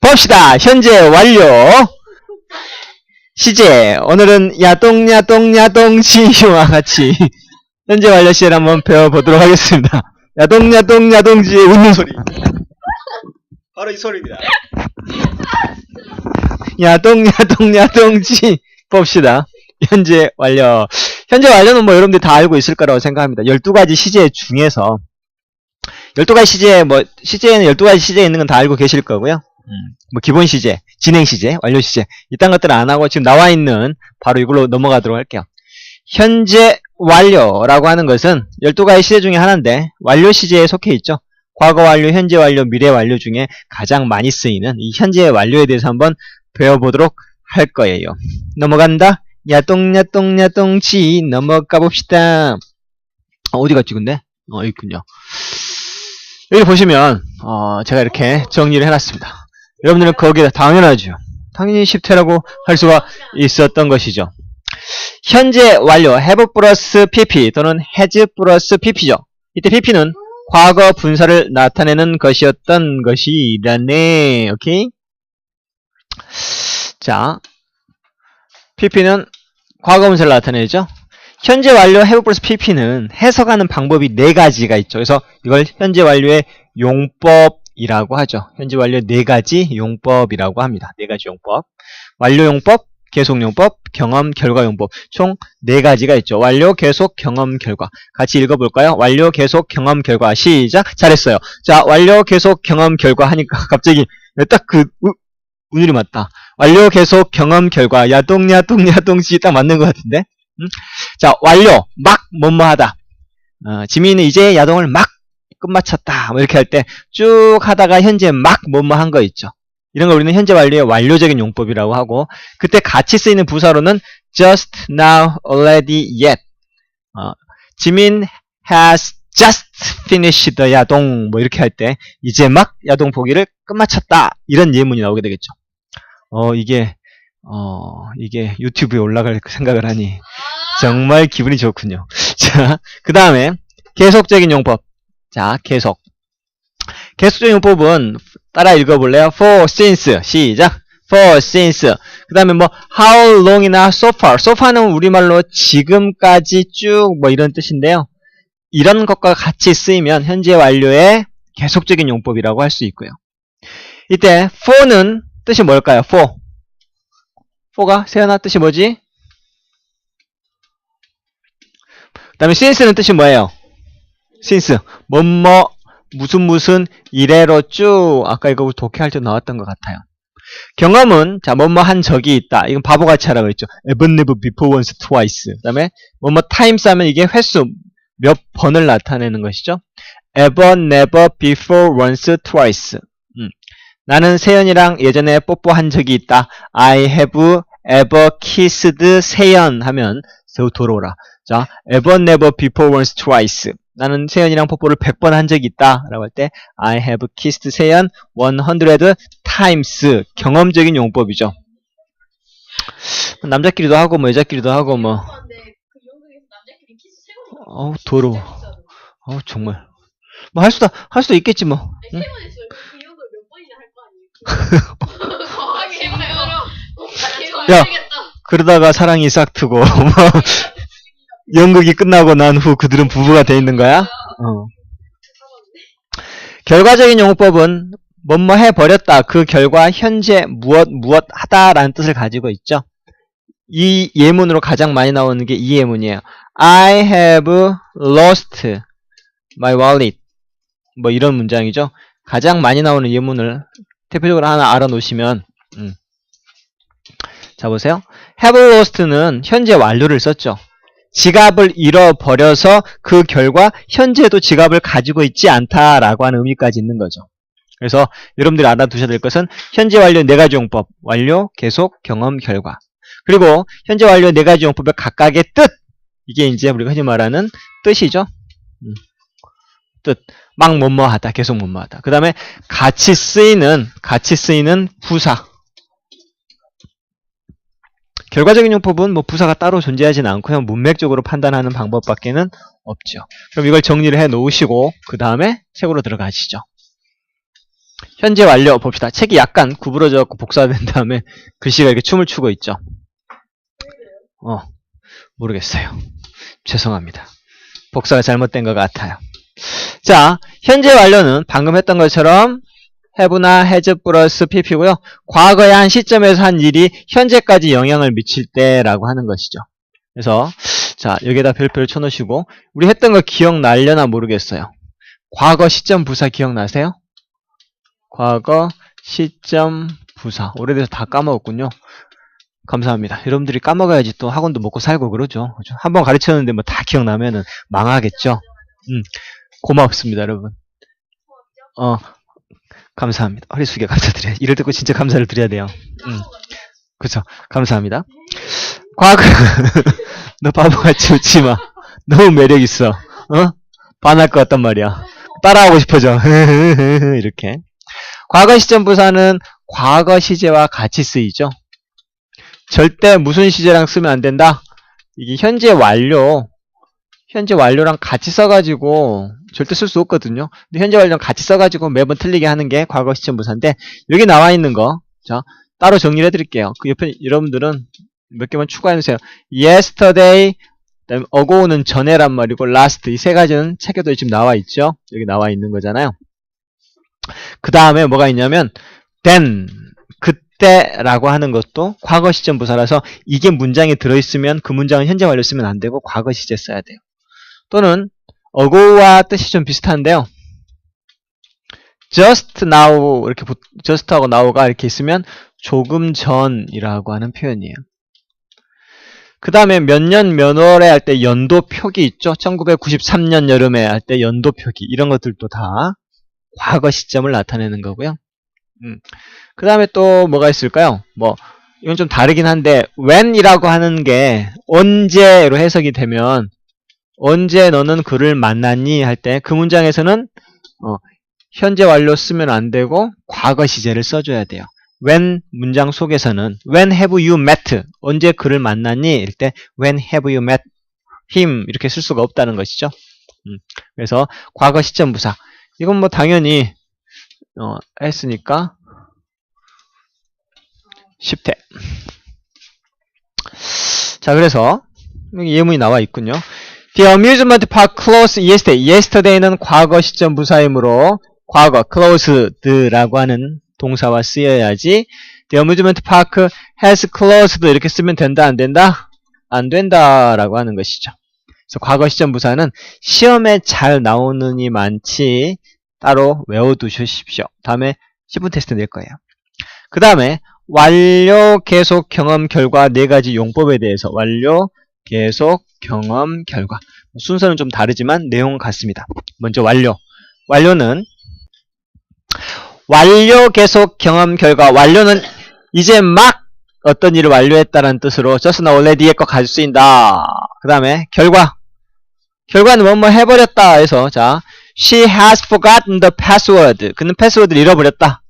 봅시다. 현재 완료. 시제. 오늘은 야동야동야동 지와 같이 현재 완료 시제를 한번 배워보도록 하겠습니다. 야동야동야동 지의 웃는 소리. 바로 이 소리입니다. 야동야동야동 지 봅시다. 현재 완료. 현재 완료는 뭐 여러분들 다 알고 있을 거라고 생각합니다. 12가지 시제 중에서 12가지 시제 뭐 시제에는 12가지 시제 있는 건 다 알고 계실 거고요. 음, 뭐 기본 시제, 진행 시제, 완료 시제 이딴 것들 안 하고 지금 나와 있는 바로 이걸로 넘어가도록 할게요. 현재 완료라고 하는 것은 12가지 시제 중에 하나인데 완료 시제에 속해 있죠. 과거 완료, 현재 완료, 미래 완료 중에 가장 많이 쓰이는 이 현재 완료에 대해서 한번 배워보도록 할 거예요. 넘어간다. 야똥야똥야똥지 넘어가 봅시다. 어, 어디 갔지 근데? 어, 있군요. 여기 보시면 어, 제가 이렇게 정리를 해놨습니다. 여러분들은 거기에 당연하죠. 당연히 10태라고 할 수가 있었던 것이죠. 현재 완료 have 플러스 pp 또는 has 플러스 pp죠. 이때 pp는 과거 분사를 나타내는 것이었던 것이라네. 오케이? 자, pp는 과거 분사를 나타내죠. 현재 완료 have 플러스 pp는 해석하는 방법이 네 가지가 있죠. 그래서 이걸 현재 완료의 용법 이라고 하죠. 현재 완료 네 가지 용법이라고 합니다. 네 가지 용법. 완료 용법, 계속 용법, 경험, 결과 용법. 총 네 가지가 있죠. 완료, 계속, 경험, 결과. 같이 읽어볼까요? 완료, 계속, 경험, 결과. 시작. 잘했어요. 자, 완료, 계속, 경험, 결과 하니까 갑자기 딱 그 운율이 맞다. 완료, 계속, 경험, 결과. 야동, 야동, 야동시 딱 맞는 것 같은데? 음? 자, 완료, 막, 뭐뭐 하다. 어, 지민은 이제 야동을 막 끝마쳤다. 뭐 이렇게 할 때 쭉 하다가 현재 막 뭐뭐 한 거 있죠. 이런 걸 우리는 현재 완료의 완료적인 용법이라고 하고 그때 같이 쓰이는 부사로는 just now, already, yet. 어, 지민 has just finished the 야동 뭐 이렇게 할 때 이제 막 야동 보기를 끝마쳤다. 이런 예문이 나오게 되겠죠. 어, 이게 어, 이게 유튜브에 올라갈 생각을 하니 정말 기분이 좋군요. 자, 그 다음에 계속적인 용법. 자, 계속. 계속적인 용법은 따라 읽어볼래요? for, since. 시작. for, since. 그 다음에 뭐 how long이나 so far. so far는 우리말로 지금까지 쭉 뭐 이런 뜻인데요. 이런 것과 같이 쓰이면 현재 완료의 계속적인 용법이라고 할 수 있고요. 이때 for는 뜻이 뭘까요? for. for가 세연아 뜻이 뭐지? 그 다음에 since는 뜻이 뭐예요? Since 뭐뭐 무슨 무슨 이래로 쭉 아까 이거 독해할 때 나왔던 것 같아요. 경험은 자 뭐뭐 한 적이 있다. 이건 바보같이 하라고 했죠. ever, never, before, once, twice. 그 다음에 뭐뭐 times 하면 이게 횟수 몇 번을 나타내는 것이죠. ever, never, before, once, twice. 음. 나는 세연이랑 예전에 뽀뽀한 적이 있다. I have ever kissed 세연 하면 돌아오라. 자, ever, never, before, once, twice. 나는 세연이랑 뽀뽀를 100번 한 적이 있다. 라고 할 때 I have kissed 세연 100 times. 경험적인 용법이죠. 남자끼리도 하고 뭐 여자끼리도 하고 뭐 어우 더러워. 어우 정말. 뭐 할 수도 할 수도 있겠지 뭐. 응? 야. 그러다가 사랑이 싹 트고 뭐 연극이 끝나고 난 후 그들은 부부가 돼 있는 거야? 어. 결과적인 용법은 뭐뭐 해버렸다. 그 결과 현재 무엇 무엇 하다라는 뜻을 가지고 있죠. 이 예문으로 가장 많이 나오는 게 이 예문이에요. I have lost my wallet. 뭐 이런 문장이죠. 가장 많이 나오는 예문을 대표적으로 하나 알아놓으시면 음. 자 보세요. have lost는 현재 완료를 썼죠. 지갑을 잃어버려서 그 결과 현재도 지갑을 가지고 있지 않다라고 하는 의미까지 있는 거죠. 그래서 여러분들이 알아두셔야 될 것은 현재 완료 네 가지 용법, 완료, 계속, 경험, 결과. 그리고 현재 완료 네 가지 용법의 각각의 뜻. 이게 이제 우리가 흔히 말하는 뜻이죠. 음. 뜻. 막 뭐뭐하다, 계속 뭐뭐하다. 그 다음에 같이 쓰이는 같이 쓰이는 부사. 결과적인 용법은 뭐 부사가 따로 존재하지는 않고요. 문맥적으로 판단하는 방법밖에는 없죠. 그럼 이걸 정리를 해 놓으시고 그 다음에 책으로 들어가시죠. 현재 완료 봅시다. 책이 약간 구부러져 갖고 복사된 다음에 글씨가 이렇게 춤을 추고 있죠. 어, 모르겠어요. 죄송합니다. 복사가 잘못된 것 같아요. 자, 현재 완료는 방금 했던 것처럼 have나 has 플러스 pp고요. 과거의 한 시점에서 한 일이 현재까지 영향을 미칠 때라고 하는 것이죠. 그래서 자, 여기에다 별표를 쳐놓으시고 우리 했던 거 기억날려나 모르겠어요. 과거 시점 부사 기억나세요? 과거 시점 부사 오래돼서 다 까먹었군요. 감사합니다. 여러분들이 까먹어야지 또 학원도 먹고 살고 그러죠. 그죠? 한번 가르쳤는데 뭐 다 기억나면은 망하겠죠. 음, 고맙습니다, 여러분. 어, 감사합니다. 허리 숙여 감사드려요. 이럴 때꼭 진짜 감사를 드려야 돼요. 음, 그쵸. 감사합니다. 과거, 너 바보같이 웃지 마. 너무 매력있어. 어? 반할 것 같단 말이야. 따라하고 싶어져. 이렇게. 과거 시점 부사는 과거 시제와 같이 쓰이죠. 절대 무슨 시제랑 쓰면 안 된다? 이게 현재 완료, 현재 완료랑 같이 써가지고 절대 쓸 수 없거든요. 근데 현재 완료랑 같이 써가지고 매번 틀리게 하는 게 과거 시점 부사인데 여기 나와 있는 거, 자 따로 정리를 해드릴게요. 그 옆에 여러분들은 몇 개만 추가해주세요. Yesterday, 그다음에 ago는 전에란 말이고 last 이 세 가지는 책에도 지금 나와 있죠. 여기 나와 있는 거잖아요. 그 다음에 뭐가 있냐면 then 그때라고 하는 것도 과거 시점 부사라서 이게 문장에 들어있으면 그 문장은 현재 완료 쓰면 안 되고 과거 시제 써야 돼요. 또는 ago와 뜻이 좀 비슷한데요. just now 이렇게 붙- just하고 now가 이렇게 있으면 조금 전이라고 하는 표현이에요. 그 다음에 몇 년 몇 월에 할 때 연도 표기 있죠? 1993년 여름에 할 때 연도 표기 이런 것들도 다 과거 시점을 나타내는 거고요. 음. 그 다음에 또 뭐가 있을까요? 뭐 이건 좀 다르긴 한데 when이라고 하는 게 언제로 해석이 되면 언제 너는 그를 만났니 할 때 그 문장에서는 어, 현재 완료 쓰면 안 되고 과거 시제를 써줘야 돼요. when 문장 속에서는 when have you met 언제 그를 만났니 일때 when have you met him 이렇게 쓸 수가 없다는 것이죠. 음, 그래서 과거 시점 부사 이건 뭐 당연히 어, 했으니까 10태 자 그래서 여기 예문이 나와 있군요. The amusement park closed yesterday. yesterday는 과거 시점 부사이므로 과거 closed라고 하는 동사와 쓰여야지 The amusement park has closed 이렇게 쓰면 된다 안 된다? 안 된다라고 하는 것이죠. 그래서 과거 시점 부사는 시험에 잘 나오느니 많지 따로 외워두십시오. 다음에 10분 테스트 낼 거예요. 그 다음에 완료, 계속, 경험, 결과 네 가지 용법에 대해서 완료, 계속, 경험, 결과 순서는 좀 다르지만 내용은 같습니다. 먼저 완료. 완료는 완료, 계속, 경험, 결과 완료는 이제 막 어떤 일을 완료했다는 뜻으로 just now already의 거 가질 수 있다. 그 다음에 결과 결과는 뭐뭐 해버렸다 해서 자 She has forgotten the password. 그는 패스워드를 잃어버렸다.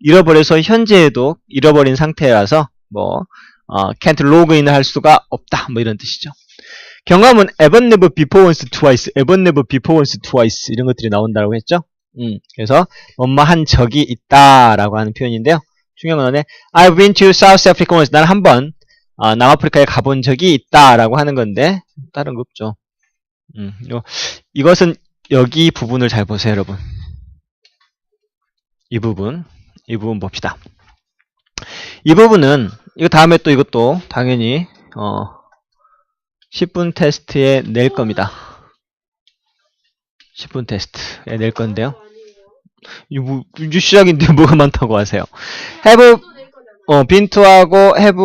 잃어버려서 현재에도 잃어버린 상태라서 뭐 어, can't login 할 수가 없다. 뭐 이런 뜻이죠. 경험은 ever never before once twice, ever never before once twice 이런 것들이 나온다고 했죠. 음, 그래서 뭐뭐 한 적이 있다라고 하는 표현인데요. 중요한 건 I've been to South Africa once. 나는 한번 어, 남아프리카에 가본 적이 있다라고 하는 건데 다른 거 없죠. 음, 요, 이것은 여기 부분을 잘 보세요, 여러분. 이 부분, 이 부분 봅시다. 이 부분은 이거 다음에 또 이것도 당연히 어 10분 테스트에 낼 겁니다. 10분 테스트에 낼 건데요. 이 뭐, 시작인데 뭐가 많다고 하세요. have 어, 빈투하고 have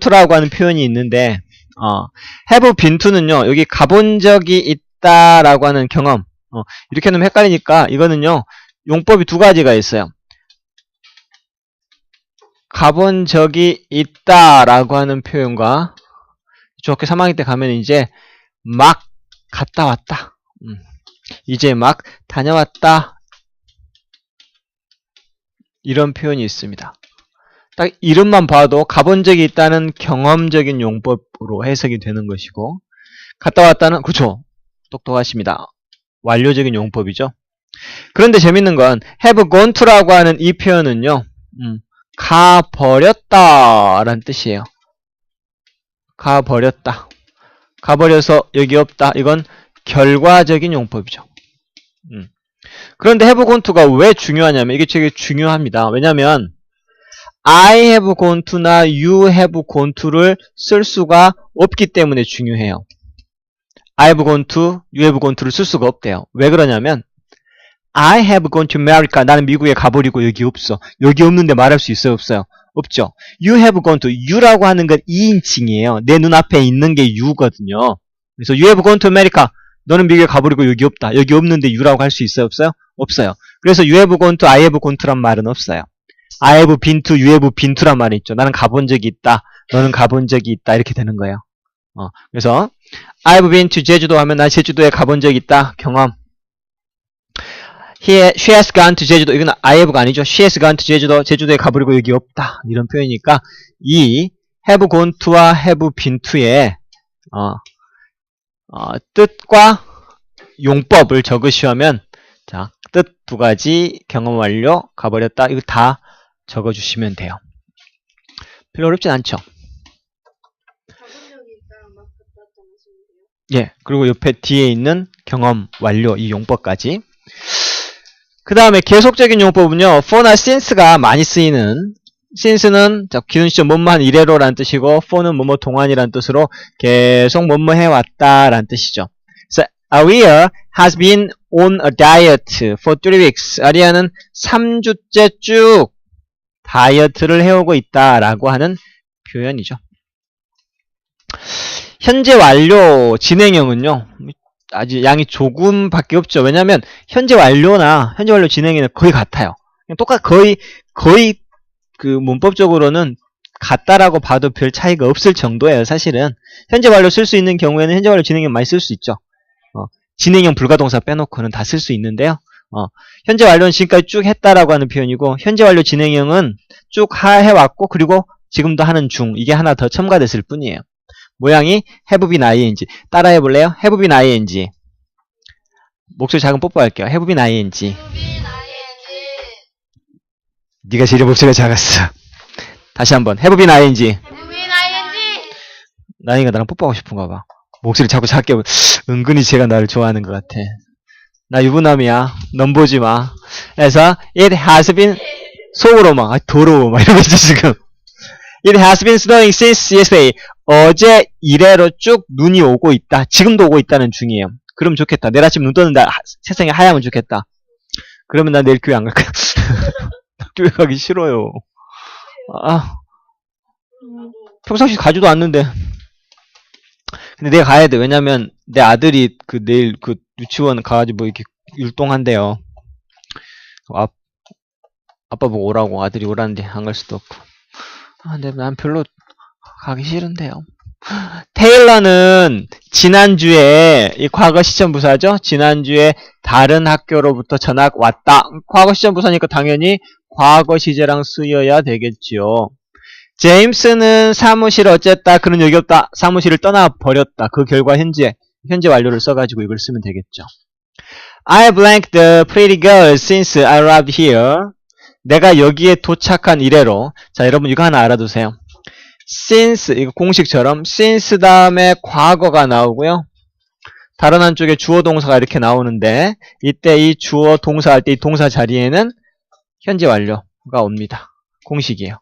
to라고 하는 표현이 있는데 어, have to는요. 여기 가본 적이 있다라고 하는 경험. 어, 이렇게 놓으면 헷갈리니까 이거는요. 용법이 두 가지가 있어요. 가본 적이 있다라고 하는 표현과 중학교 3학년 때 가면 이제 막 갔다 왔다. 음, 이제 막 다녀왔다. 이런 표현이 있습니다. 딱 이름만 봐도 가본 적이 있다는 경험적인 용법으로 해석이 되는 것이고 갔다 왔다는 그렇죠. 똑똑하십니다. 완료적인 용법이죠. 그런데 재밌는 건 have gone to라고 하는 이 표현은요. 음, 가버렸다 라는 뜻이에요. 가버렸다. 가버려서 여기 없다. 이건 결과적인 용법이죠. 음. 그런데 have gone to가 왜 중요하냐면 이게 되게 중요합니다. 왜냐면 I have gone to나 you have gone to를 쓸 수가 없기 때문에 중요해요. I have gone to, you have gone to를 쓸 수가 없대요. 왜 그러냐면 I have gone to America. 나는 미국에 가버리고 여기 없어. 여기 없는데 말할 수 있어요? 없어요? 없죠. You have gone to. You라고 하는 건 2인칭이에요. 내 눈앞에 있는 게 you거든요. 그래서 you have gone to America. 너는 미국에 가버리고 여기 없다. 여기 없는데 you라고 할 수 있어요? 없어요? 없어요. 그래서 you have gone to, I have gone to란 말은 없어요. I have been to, you have been to란 말이 있죠. 나는 가본 적이 있다. 너는 가본 적이 있다. 이렇게 되는 거예요. 어, 그래서 I've been to 제주도 하면 나 제주도에 가본 적 있다. 경험. He, she has gone to 제주도. 이건 I have가 아니죠. She has gone to 제주도. 제주도에 가버리고 여기 없다. 이런 표현이니까 이 have gone to와 have been to의 어, 어, 뜻과 용법을 적으시면 자, 뜻 두 가지 경험 완료 가버렸다. 이거 다 적어주시면 돼요. 별로 어렵진 않죠. 예, 그리고 옆에 뒤에 있는 경험 완료 이 용법까지. 그 다음에 계속적인 용법은요, for나 since가 많이 쓰이는 since는 자, 기존 시점 뭐뭐 한 이래로라는 뜻이고 for는 뭐뭐 동안이라는 뜻으로 계속 뭐뭐 해왔다라는 뜻이죠. So, Aria has been on a diet for three weeks. 아리아는 3주째 쭉 다이어트를 해오고 있다라고 하는 표현이죠. 현재 완료 진행형은요. 아주 양이 조금밖에 없죠. 왜냐하면 현재 완료나 현재 완료 진행에는 거의 같아요. 똑같 거의 거의 그 문법적으로는 같다라고 봐도 별 차이가 없을 정도예요. 사실은 현재 완료 쓸 수 있는 경우에는 현재 완료 진행형 많이 쓸 수 있죠. 어, 진행형 불가동사 빼놓고는 다 쓸 수 있는데요. 어, 현재 완료는 지금까지 쭉 했다라고 하는 표현이고 현재 완료 진행형은 쭉 하, 해왔고 그리고 지금도 하는 중 이게 하나 더 첨가됐을 뿐이에요. 모양이 have been ing. 따라해 볼래요? have been ing. 목소리 작은 뽀뽀할게요. have been ing. 유빈 아이엔지. 네가 제일 목소리가 작았어. 다시 한번 have been ing. 유빈 아이엔지. 나이가 나랑 뽀뽀하고 싶은가 봐. 목소리 자꾸 작게 보- 은근히 제가 나를 좋아하는 것 같아. 나 유부남이야. 넌 보지 마. 그래서 it has been 속으로 막 아, 더러워 막 이러면서 지금 It has been snowing since yesterday. 어제 이래로 쭉 눈이 오고 있다. 지금도 오고 있다는 중이에요. 그럼 좋겠다. 내일 아침 눈 떴는데 하- 세상이 하야면 좋겠다. 그러면 난 내일 교회 안갈 거야. 교회 가기 싫어요. 아, 평상시 가지도 않는데. 근데 내가 가야 돼. 왜냐면 내 아들이 그 내일 그 유치원 가가지고 뭐 이렇게 율동한대요. 아, 아빠 보고 오라고 아들이 오라는데 안 갈 수도 없고. 아, 근데 난 별로 가기 싫은데요. 테일러는 지난주에 이 과거 시점 부사죠. 지난주에 다른 학교로부터 전학 왔다. 과거 시점 부사니까 당연히 과거 시제랑 쓰여야 되겠지요. 제임스는 사무실 어쨌다. 그는 여기 없다. 사무실을 떠나 버렸다. 그 결과 현재 현재 완료를 써가지고 이걸 쓰면 되겠죠. I blanked the pretty girl since I arrived here. 내가 여기에 도착한 이래로 자 여러분 이거 하나 알아두세요. since 이거 공식처럼 since 다음에 과거가 나오고요. 다른 한쪽에 주어 동사가 이렇게 나오는데 이때 이 주어 동사 할 때 이 동사 자리에는 현재 완료가 옵니다. 공식이에요.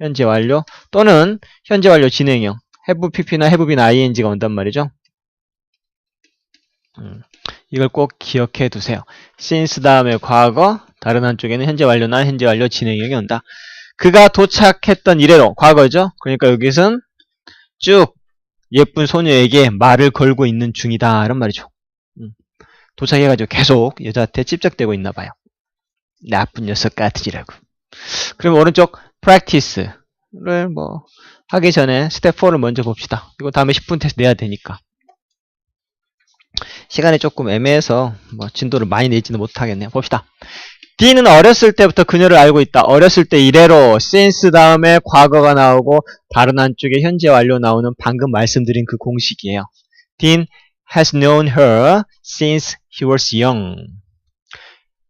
현재 완료 또는 현재 완료 진행형 have pp나 have been ing가 온단 말이죠. 음, 이걸 꼭 기억해 두세요. since 다음에 과거 다른 한쪽에는 현재 완료나 현재 완료 진행형이 온다. 그가 도착했던 이래로 과거죠. 그러니까 여기선 쭉 예쁜 소녀에게 말을 걸고 있는 중이다 이런 말이죠. 음, 도착해가지고 계속 여자한테 찝적대고 있나 봐요. 나쁜 녀석 같으지라고. 그럼 오른쪽 practice를 뭐 하기 전에 스텝 4를 먼저 봅시다. 이거 다음에 10분 테스트 내야 되니까. 시간이 조금 애매해서 뭐 진도를 많이 내지는 못하겠네요. 봅시다. D는 어렸을 때부터 그녀를 알고 있다. 어렸을 때 이래로 since 다음에 과거가 나오고 다른 한쪽에 현재 완료 나오는 방금 말씀드린 그 공식이에요. Dean has known her since he was young.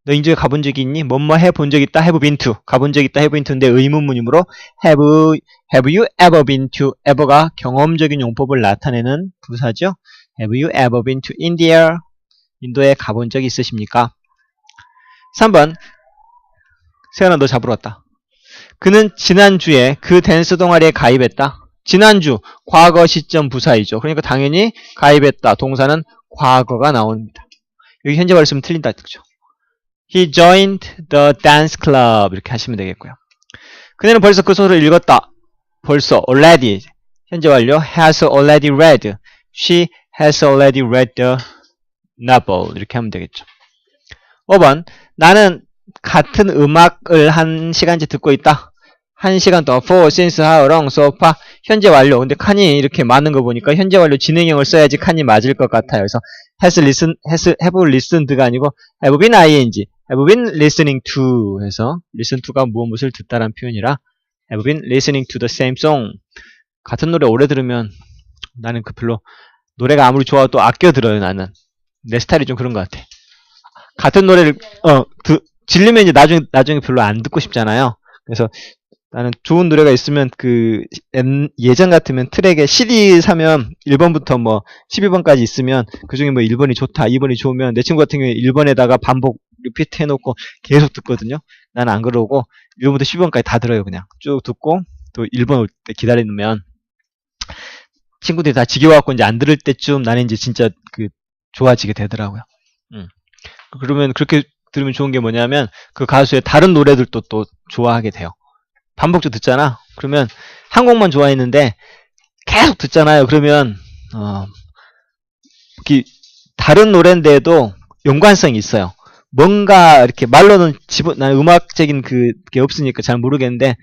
너 인도에 가본 적이 있니? 뭐뭐 해본 적 있다? have been to. 가본 적 있다? have been to인데 의문문이므로 have, have you ever been to? ever가 경험적인 용법을 나타내는 부사죠. Have you ever been to India? 인도에 가본 적 있으십니까? 3번 세연아 너 잡으러 왔다. 그는 지난주에 그 댄스 동아리에 가입했다. 지난주 과거 시점 부사이죠. 그러니까 당연히 가입했다. 동사는 과거가 나옵니다. 여기 현재 발음 쓰면 틀린다 뜻이죠. He joined the dance club 이렇게 하시면 되겠고요. 그녀는 벌써 그 소설을 읽었다. 벌써 already 현재 완료 has already read. She has already read the novel 이렇게 하면 되겠죠. 5번 나는 같은 음악을 한 시간째 듣고 있다. 한 시간 동안 for, since, how long, so far 현재 완료. 근데 칸이 이렇게 많은 거 보니까 현재 완료 진행형을 써야지 칸이 맞을 것 같아요. 그래서 has listen, has, have listened가 아니고 have been ing, have been listening to 해서 listen to가 무엇 무엇을 듣다라는 표현이라 have been listening to the same song. 같은 노래 오래 들으면 나는 그 별로 노래가 아무리 좋아도 아껴 들어요 나는. 내 스타일이 좀 그런 것 같아. 같은 노래를 어 드, 질리면 이제 나중에 나중에 별로 안 듣고 싶잖아요. 그래서 나는 좋은 노래가 있으면 그 옛- 예전 같으면 트랙에 CD 사면 1번부터 뭐 12번까지 있으면 그 중에 뭐 1번이 좋다, 2번이 좋으면 내 친구 같은 경우에 1번에다가 반복 리피트 해놓고 계속 듣거든요. 나는 안 그러고 1번부터 12번까지 다 들어요 그냥 쭉 듣고 또 1번 올 때 기다리면 친구들이 다 지겨워갖고 이제 안 들을 때쯤 나는 이제 진짜 그 좋아지게 되더라고요. 음. 그러면 그렇게 들으면 좋은 게 뭐냐면 그 가수의 다른 노래들도 또 좋아하게 돼요. 반복적으로 듣잖아. 그러면 한 곡만 좋아했는데 계속 듣잖아요. 그러면 어, 이 다른 노래인데도 연관성이 있어요. 뭔가 이렇게 말로는 집어 난 음악적인 그게 없으니까 잘 모르겠는데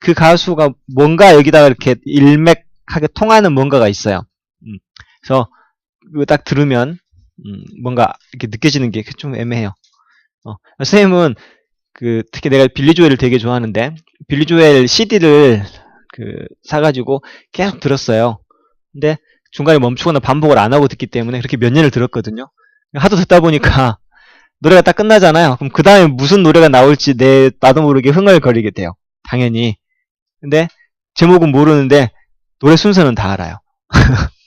그 가수가 뭔가 여기다가 이렇게 일맥하게 통하는 뭔가가 있어요. 음, 그래서 딱 들으면 음, 뭔가 이렇게 느껴지는 게 좀 애매해요. 어, 선생님은 그 특히 내가 빌리 조엘을 되게 좋아하는데 빌리 조엘 CD를 그 사가지고 계속 들었어요. 근데 중간에 멈추거나 반복을 안 하고 듣기 때문에 그렇게 몇 년을 들었거든요. 하도 듣다 보니까 노래가 딱 끝나잖아요. 그럼 그 다음에 무슨 노래가 나올지 내 나도 모르게 흥얼거리게 돼요. 당연히. 근데 제목은 모르는데 노래 순서는 다 알아요.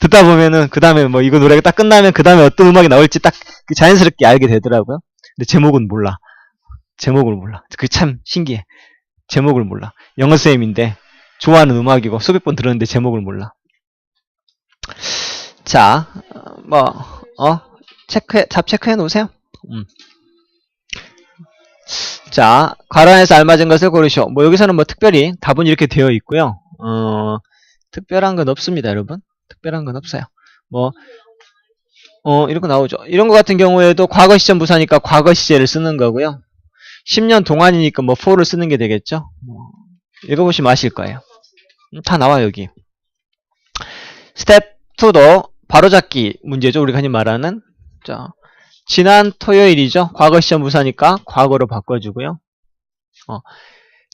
듣다 보면은 그 다음에 뭐 이거 노래가 딱 끝나면 그 다음에 어떤 음악이 나올지 딱 자연스럽게 알게 되더라고요. 근데 제목은 몰라. 제목을 몰라. 그게 참 신기해. 제목을 몰라. 영어 쌤인데 좋아하는 음악이고 수백 번 들었는데 제목을 몰라. 자, 어, 뭐, 어, 체크해, 잡 체크해 놓으세요. 음. 자, 괄호안에서 알맞은 것을 고르시오. 뭐 여기서는 뭐 특별히 답은 이렇게 되어 있고요. 어, 특별한 건 없습니다, 여러분. 특별한 건 없어요. 뭐, 어, 거 나오죠. 이런 거 같은 경우에도 과거 시점 부사니까 과거 시제를 쓰는 거고요. 10년 동안이니까 뭐 for를 쓰는 게 되겠죠. 뭐, 읽어보시면 아실 거예요. 음, 다 나와 여기. 스텝 2도 바로잡기 문제죠. 우리가 흔히 말하는. 자, 지난 토요일이죠. 과거 시점 부사니까 과거로 바꿔주고요. 어,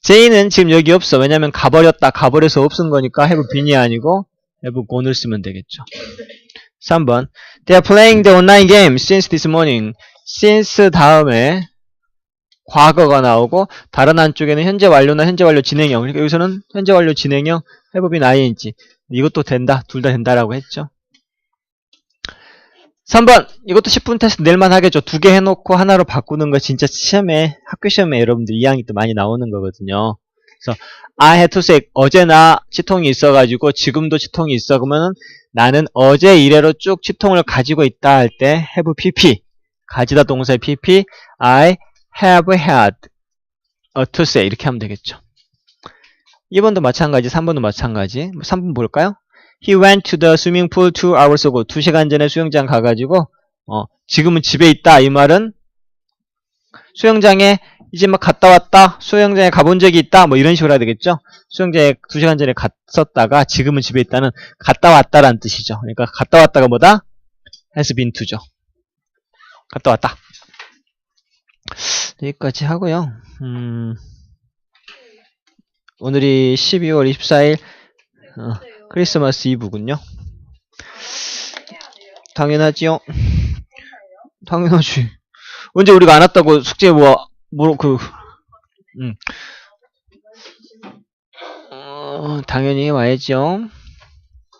제이는 지금 여기 없어. 왜냐면 가버렸다. 가버려서 없은 거니까 have been이 아니고 have gone을 쓰면 되겠죠. 3번 They are playing the online game since this morning. since 다음에 과거가 나오고 다른 한쪽에는 현재 완료나 현재 완료 진행형. 그러니까 여기서는 현재 완료 진행형 been ing. 이것도 된다. 둘 다 된다라고 했죠. 3번 이것도 10분 테스트 낼만 하겠죠. 두 개 해놓고 하나로 바꾸는 거 진짜 시험에 학교 시험에 여러분들 2학기 때 많이 나오는 거거든요. 그래서 I had to say 어제나 치통이 있어가지고 지금도 치통이 있어 그러면은 나는 어제 이래로 쭉 치통을 가지고 있다 할 때 have pp 가지다 동사의 pp I have had a to say 이렇게 하면 되겠죠. 2번도 마찬가지, 3번도 마찬가지. 3번 볼까요? He went to the swimming pool two hours ago. 2시간 전에 수영장 가가지고 어, 지금은 집에 있다. 이 말은 수영장에 이제 막 갔다 왔다. 수영장에 가본 적이 있다. 뭐 이런 식으로 해야 되겠죠. 수영장에 2시간 전에 갔었다가 지금은 집에 있다는 갔다 왔다라는 뜻이죠. 그러니까 갔다 왔다가 뭐다? has been to죠. 갔다 왔다. 여기까지 하고요. 음, 오늘이 12월 24일 어, 크리스마스 이브군요. 당연하지요. 당연하지. 언제 우리가 안 왔다고 숙제 뭐, 뭐, 그, 음. 어, 당연히 와야죠.